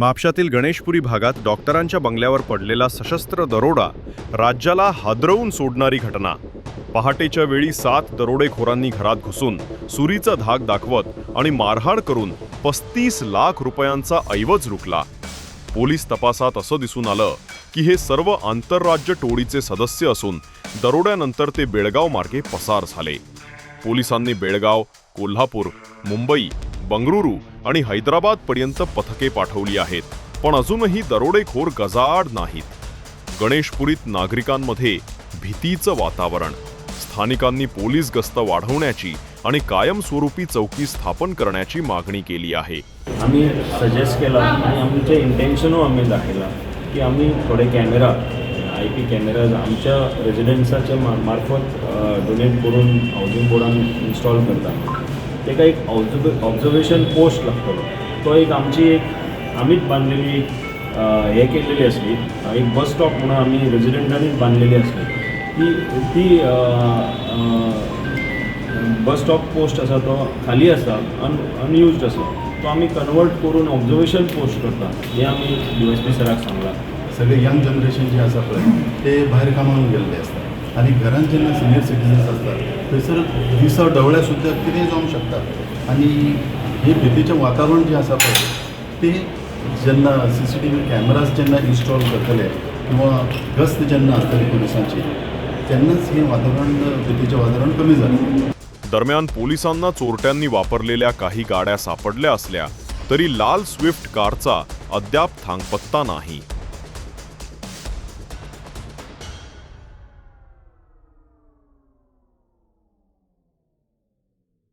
म्हापशातील गणेशपुरी भागात डॉक्टरांच्या बंगल्यावर पडलेला सशस्त्र दरोडा राज्याला हादरवून सोडणारी घटना. पहाटेच्या वेळी सात दरोडेखोरांनी घरात घुसून सुरीचा धाक दाखवत आणि मारहाण करून पस्तीस लाख रुपयांचा ऐवज लुटला. पोलीस तपासात असं दिसून आलं की हे सर्व आंतरराज्य टोळीचे सदस्य असून दरोड्यानंतर ते बेळगाव मार्गे पसार झाले. पोलिसांनी बेळगाव कोल्हापूर मुंबई बंगळुरू आणि हैदराबादपर्यंत पथके पाठवली आहेत. पण अजूनही दरोडेखोर गजाआड नाहीत. गणेशपुरीत नागरिकांमध्ये भीतीचं वातावरण. स्थानिकांनी पोलीस गस्त वाढवण्याची आणि कायमस्वरूपी चौकी स्थापन करण्याची मागणी केली आहे. आम्ही सजेस्ट केला आणि आमचे इंटेन्शनू आम्ही दाखयला की आम्ही थोडे कॅमेरा आय पी कॅमेरा आमच्या रेजिडेंट्साच्या मार्फत डोनेट करून हावजींग बोर्डान इन्स्टॉल करता ताका एक ऑब्झर्व ऑब्झर्वेशन पोस्ट लागतलो तो एक आमची एक आमीच बांधलेली हे केलेली असली एक बस स्टॉप म्हणून आम्ही रेजिडेंटांनीच बांधलेली असली. ती ती बस स्टॉप पोस्ट आसा तो खाली असा अन अनयूज्ड आसा तो आमी कन्वर्ट करून ऑब्झर्वेशन पोस्ट करता. हे आमी डी एस पी सराक सांगला. सगळे यंग जनरेशन जे आसा पळय ते भायर कामाक गेल्ले असतात. आणि घरांत जेन्ना सिनियर सिटीजन्स असतात थंयसर दिसा ढवळ्या सुद्दां कितेंय जावंक शकता आनी हे भीतीचं वातावरण जें आसा पळय ते जेन्ना C C T V cameras जेन्ना इन्स्टॉल करतले किंवा गस्त जेन्ना आसतली पोलिसांची तेन्नाच हें वातावरण भीतीचें वातावरण कमी जालें दरम्यान पोलिसांना चोरट्यांनी वापरलेल्या काही गाड्या सापडल्या असल्या तरी लाल स्विफ्ट कारचा अद्याप थांगपत्ता नाही.